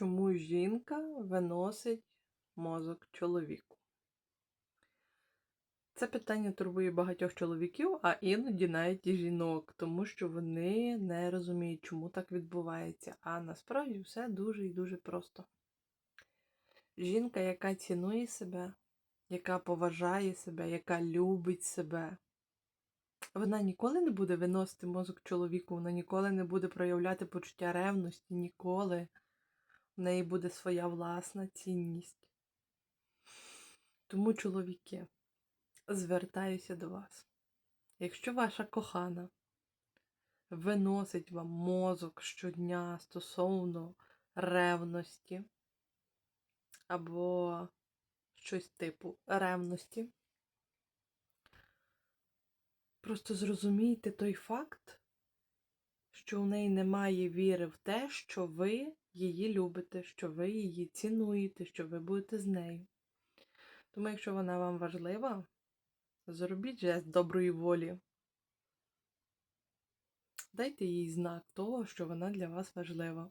чому жінка виносить мозок чоловіку? Це питання турбує багатьох чоловіків, а іноді навіть і жінок, тому що вони не розуміють, чому так відбувається. А насправді все дуже і дуже просто. Жінка, яка цінує себе, яка поважає себе, яка любить себе, вона ніколи не буде виносити мозок чоловіку, вона ніколи не буде проявляти почуття ревності, ніколи. В неї буде своя власна цінність. Тому, чоловіки, звертаюся до вас. Якщо ваша кохана виносить вам мозок щодня стосовно ревності або щось типу ревності, просто зрозумійте той факт, що у неї немає віри в те, що ви її любите, що ви її цінуєте, що ви будете з нею. Тому, якщо вона вам важлива, зробіть жест доброї волі. Дайте їй знак того, що вона для вас важлива.